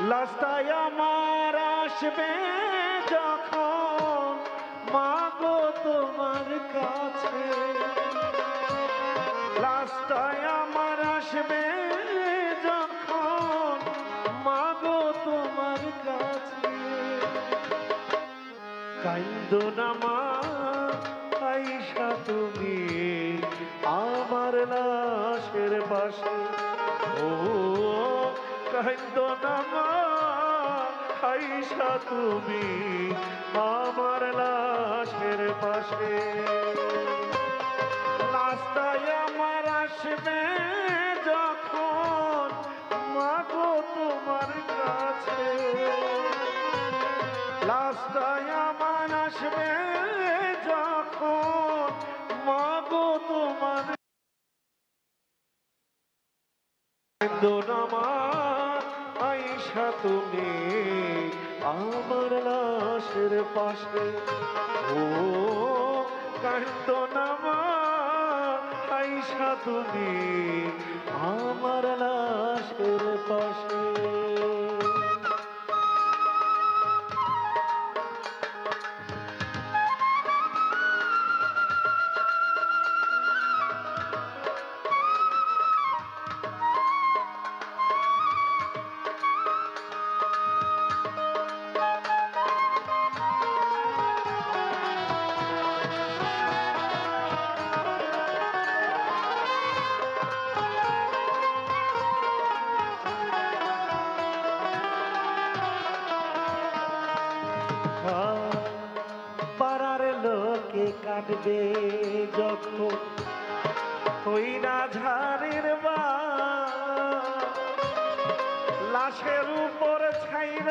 লাস্টায় আমার আসবে যখন, মাগো তোমার কাছে। লাস্টায় আমার আসবে যখন, মাগো তোমার কাছে। কাইন্দ নামা আইসা তুমি আমার লাশের পাশে। ও কাইন্দ নামা আইসা তুমি আমার লাশের পাশে। রাস্তায় আমার আসবে যখন, মাগো তোমার কাছে। রাস্তায় আমার আসবে যখন, মাগো তোমার দোনামা আইসা তুমি আমার লাশের পাশে। ও কান্দনামা আইসা তুমি কাটবে যখন হই না ঝাড়ের বা। লাশের উপর ছাইর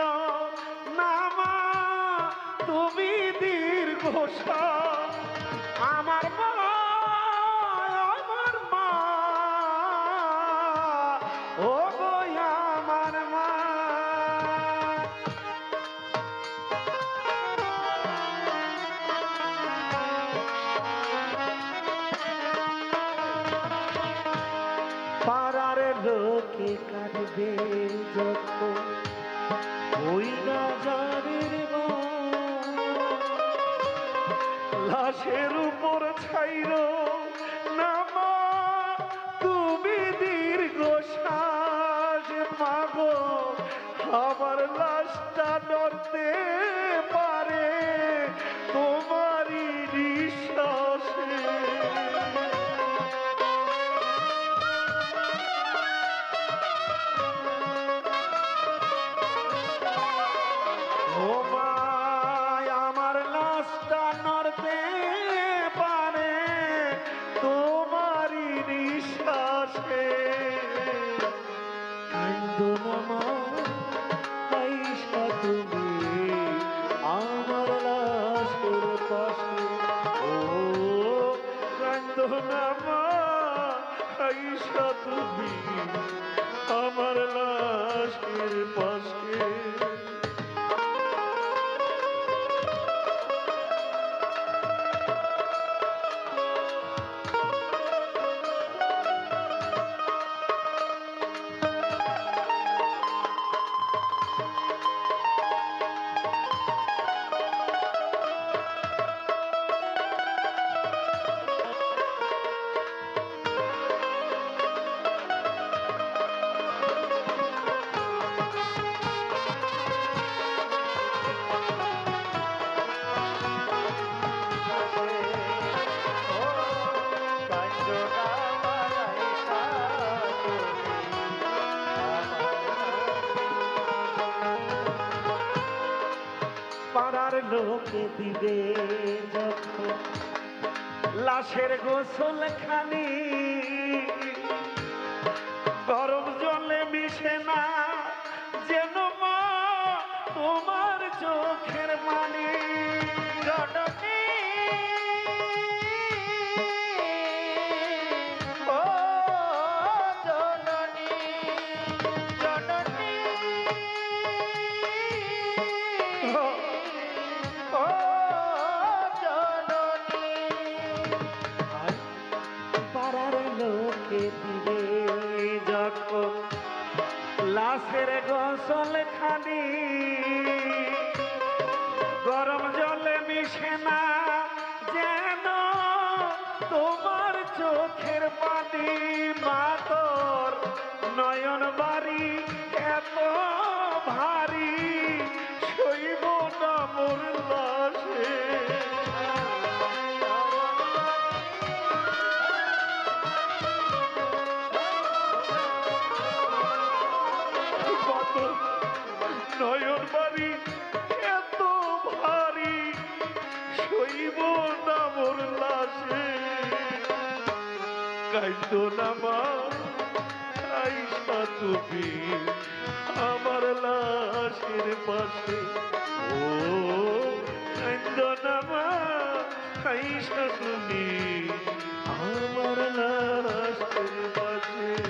নামা তুমি দীর্ঘ আমার লোকে কাটবে যত ওই না জানের লাশের উপর ছাইর লোকে দিবে লাশের গোসল খানি গরম জলে মিশে না যেন তোমার চোখের জলে মিশে না যেন তোমার চোখের পানি মাতর নামা আইসা তুমি আমার লাশের পাশে। ও নামা আইসা তুমি আমার লাশের পাশে।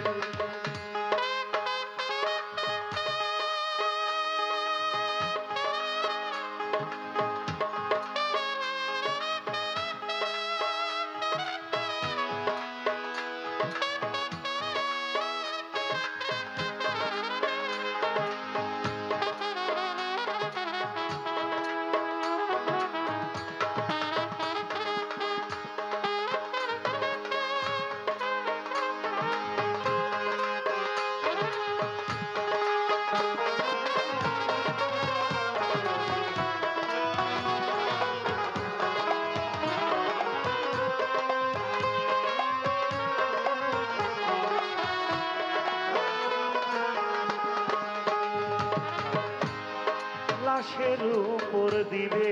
দিবে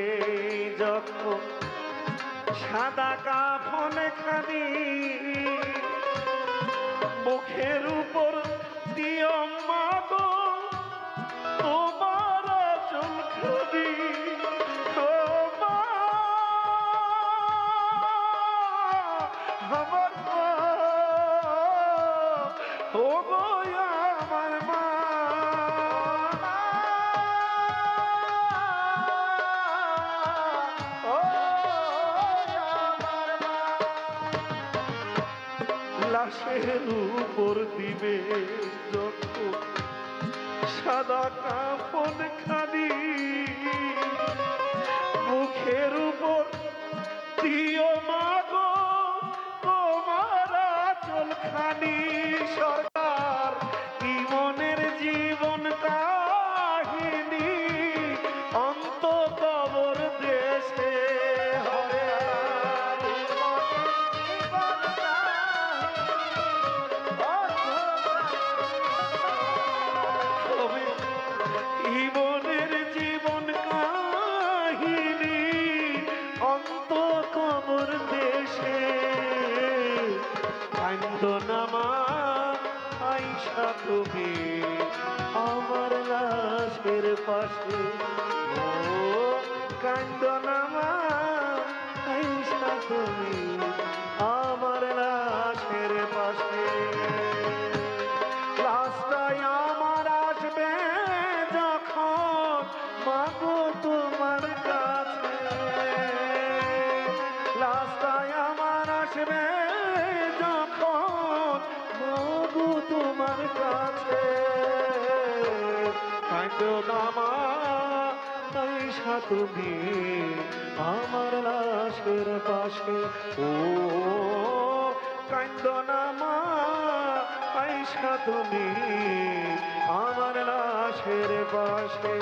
যখন সাদা কাফন খানি মুখের উপর দিও মাগো তোমার চুল খানি ও মা, আমার ও গো লাশের উপর দিবে যখন সাদা কাফন খানি কবর দেশে। কান্দ নামা আইসা তুমি আমার লাশের পাশে। ও কান্দ নামা আইসা তুমি তোমার কাছে। কাঁদো নামা আইসা তুমি আমার লাশের পাশে। ও, কান্দ নামা আইসা তুমি আমার লাশের পাশে।